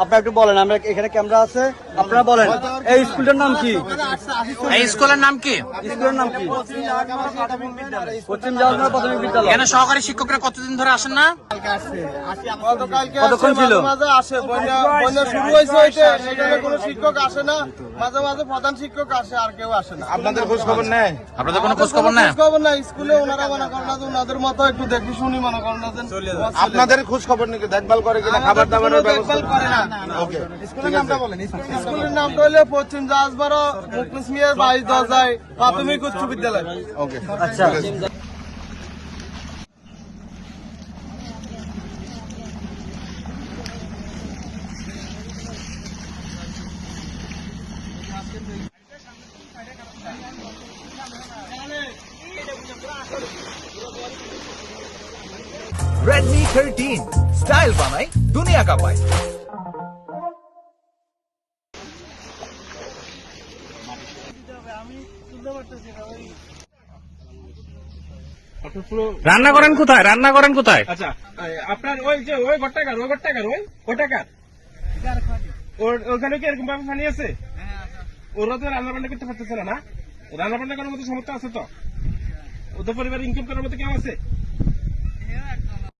আপনারা একটু বলেন আমরা এখানে ক্যামেরা আছে আপনারা বলেন। এই স্কুলটার নাম কি? এই স্কুলের নাম কি? স্কুলের নাম কি? পশ্চিম প্রাথমিক বিদ্যালয়। এখানে সহকারী শিক্ষকরা কতদিন ধরে আসেন না? কতক্ষণ আসে, ছিল? মাঝে মাঝে আসে বন্যা শুরু হয়েছে সেখানে কোনো শিক্ষক আসে না মাঝে মাঝে প্রধান শিক্ষক আসে আর কেউ আসে না আপনাদের খোঁজ খবর নেয় আপনাদের কোনো খোঁজ খবর নেই? খবর না স্কুলে ওনারা মনে করেন না ওনাদের মতো একটু দেখি শুনি মনে করেন না আপনাদের খোঁজ খবর নাকি দেখভাল করে কিনা? খাবার দাবারের ব্যবস্থা দেখভাল করে না। স্কুলের নামটা বলেন স্কুলের নামটা হলো পশ্চিম জাহাজবাড়া মুখলিস মিয়ার বাইশ দশায় প্রাথমিক উচ্চ বিদ্যালয়। আচ্ছা। Redmi 13 স্টাইল বানাই, দুনিয়া কাঁপায়। রান্না করেন কোথায়? রান্না করেন কোথায়? আচ্ছা আপনার ওই যে ওই ঘরটাকার ওই ঘরটাকার ওই ওটাকার ওর- ওখানে কি এরকম ভাবে পানি আছে? ওরা তো রান্না বান্না করতে পারতেছে না না? রান্না বান্না করার মতো সমর্থ আছে তো? ওদের পরিবার ইনকাম করার মতো কেউ আছে?